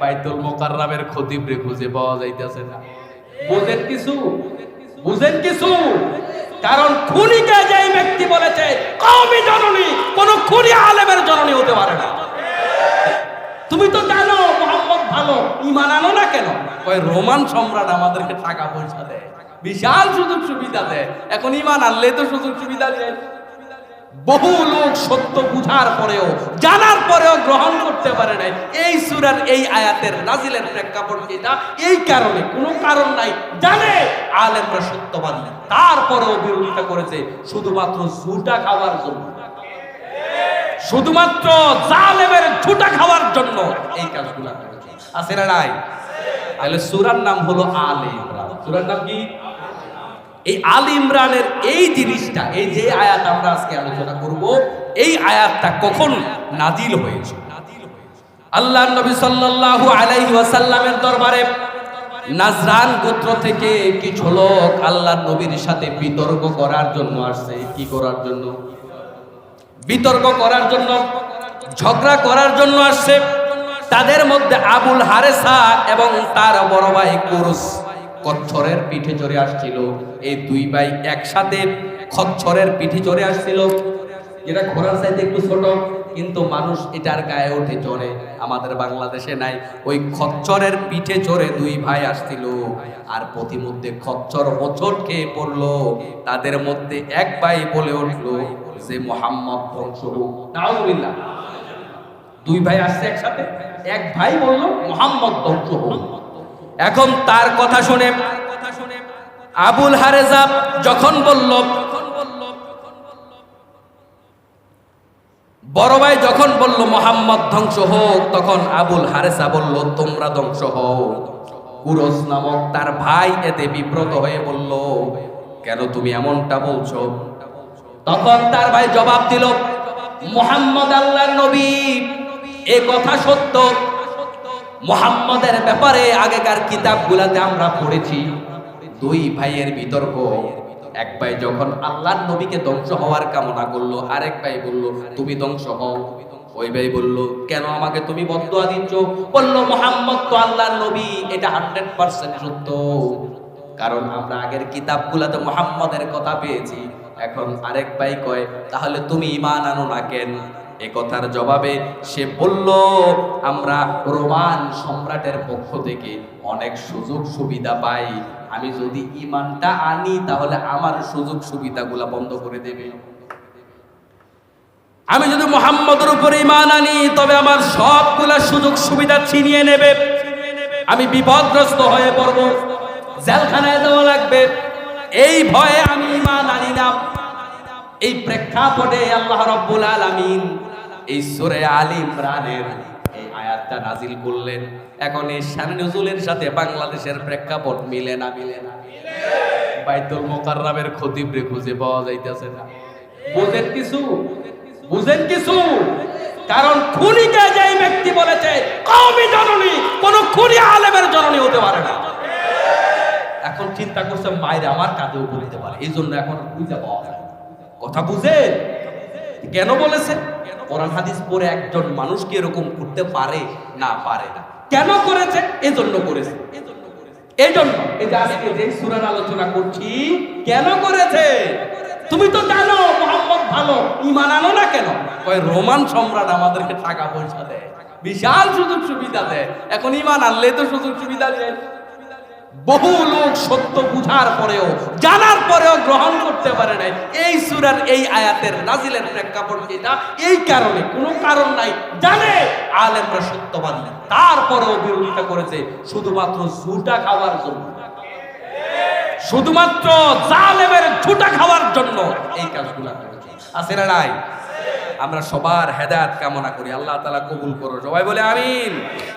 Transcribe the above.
বাইতুল মোকাররামের খতিব রে খুঁজে পাওয়া যাইতেছে না। বুঝেন কিছু? বুঝেন কিছু? কারণ খুনিকে যেই ব্যক্তি বলেছে কওমি জননী, কোন খুনি আলেমের জননী হতে পারে না। তুমি তো জানো, মোহাম্মদ ভালো ইমান আনো না কেন? কয় রোমান সম্রাট আমাদেরকে টাকা পয়সা দেয়, বিশাল সুযোগ সুবিধা দেয়। এখন ইমান আনলে তো সুযোগ সুবিধা দেয়। বহু লোক সত্য বুঝার পরেও, জানার পরেও গ্রহণ করতে পারে নাই। এই সুরার এই আয়াতের নাজিলের প্রেক্ষাপট এটা। এই কারণে, কোনো কারণ নাই। জানে, আলেমরা সত্যবান তারপরেও বিরোধিতা করেছে শুধুমাত্র ঝুটা খাওয়ার জন্য। শুধুমাত্র জালেমের ঝুটা খাওয়ার জন্য এই কাজগুলা আছে না নাই? তাহলে সুরার নাম হলো আলে সুরার নাম কি? এই আল ইমরানের এই জিনিসটা, এই যে আয়াত আমরা আজকে আলোচনা করব, এই আয়াতটা কখন নাজিল হয়েছে? আল্লাহ নবী সাল্লাল্লাহু আলাইহি ওয়াসাল্লামের দরবারে নাজরান গোত্র থেকে কিছু লোক আল্লাহ নবীর সাথে বিতর্ক করার জন্য আসছে। কি করার জন্য? বিতর্ক করার জন্য, ঝগড়া করার জন্য আসছে। তাদের মধ্যে আবুল হারেসা এবং তার বড় ভাই কুরুস। কচ্ছরের পিঠে চড়ে আসছিল। এই দুই ভাই একসাথে খচ্ছরের পিঠে চড়ে আসছিল। যেটা ঘোড়ার চাইতে একটু ছোট, কিন্তু মানুষ এটার গায়ে উঠে চড়ে। আমাদের বাংলাদেশে নাই। ওই খচ্চরের পিঠে চড়ে দুই ভাই আসছিল। আর প্রতিমধ্যে খচ্চর হোঁচট খেয়ে পড়ল। তাদের মধ্যে এক ভাই বলে উঠল যে, মোহাম্মদ ধ্বংস হোক। দুই ভাই আসছে একসাথে। এক ভাই বলল, মোহাম্মদ ধ্বংস হোক। এখন তার কথা শুনে আবুল হারেজা যখন বলল, বড় ভাই যখন বলল, মোহাম্মদ ধ্বংস হোক, তখন আবুল হারেসা বলল, তোমরা ধ্বংস হও। কুরস নামক তার ভাই এতে বিব্রত হয়ে বলল, কেন তুমি এমনটা বলছো? তখন তার ভাই জবাব দিল, মোহাম্মদ আল্লাহর নবী, এ কথা সত্য। মোহাম্মদের ব্যাপারে আগেকার কিতাবগুলাতে আমরা পড়েছি। দুই ভাইয়ের বিতর্ক। এক ভাই যখন আল্লাহর নবীকে ধ্বংস হওয়ার কামনা করল, আরেক ভাই বলল, তুমি ধ্বংস হও। ওই ভাই বলল, কেন আমাকে তুমি বদুয়া দিচ্ছ? বলল, মোহাম্মদ তো আল্লাহর নবী, এটা হান্ড্রেড পার্সেন্ট সত্য। কারণ আমরা আগের কিতাবগুলাতে মোহাম্মদের কথা পেয়েছি। এখন আরেক ভাই কয়, তাহলে তুমি ইমান আনো না কেন? এ কথার জবাবে সে বলল, আমরা রোমান সম্রাটের পক্ষ থেকে অনেক সুযোগ সুবিধা পাই। আমি যদি ইমানটা আনি, তাহলে আমার সুযোগ সুবিধাগুলা বন্ধ করে দেবে। আমি যদি মোহাম্মদের উপর ইমান আনি, তবে আমার সবগুলা সুযোগ সুবিধা ছিনিয়ে নেবে। আমি বিপদগ্রস্ত হয়ে পড়ব। জেলখানায় দেওয়া লাগবে। এই ভয়ে আমি ইমান আনি না। এই প্রেক্ষাপটে আল্লাহ রব্বুল আলামিন এই সূরা আলী ইমরানের এই আয়াতটা নাজিল করলেন। এখন এই শান নজুলের সাথে বাংলাদেশের প্রেক্ষাপট মিলে না মিলে না বাইতুল মোকাররমের খতিব রে খুঁজে পাওয়া যাইতেছে না। বুঝেন কিছু? বুঝেন কিছু? কারণ খুনিকে যেই ব্যক্তি বলেছে, কওমি জননী, কোন খুনি আলেমের জননী হতে পারে না। এখন চিন্তা করছে, মায়ের আমার কাঁধেও বলতে পারে। এই জন্য এখন বুঝে পাওয়া যায় কথা বুঝে কেন বলেছে? কোরআন হাদিস পড়ে একজন মানুষ কি এরকম করতে পারে? না পারে না। কেন করেছে? এজন্য করেছে। এই জন্য এই যে আজকে যে সুরার আলোচনা করছি, কেন করেছে? তুমি তো জানো, মোহাম্মদ ভালো ইমান আনো না কেন? কয়, রোমান সম্রাট আমাদেরকে টাকা পয়সা দেয়। বিশাল সুযোগ সুবিধা দেয়। এখন ইমান আনলে তো সুযোগ সুবিধা দেয়। বহু লোক সত্য বুঝার পরেও, জানার পরেও গ্রহণ করতে পারে নাই। এই সুরার এই আয়াতের নাজিলের প্রেক্ষাপট এটা। এই কারণে, কোনো কারণ নাই। জানে, আলেমরা সত্যবান। তারপরেও বিরোধিতা করেছে শুধুমাত্র ঝুটা খাওয়ার জন্য। শুধুমাত্র জালেমের ঝুটা খাওয়ার জন্য এই কাজগুলা আছে না নাই? আমরা সবার হেদায়াত কামনা করি। আল্লাহ তাআলা কবুল করো। সবাই বলে আমিন।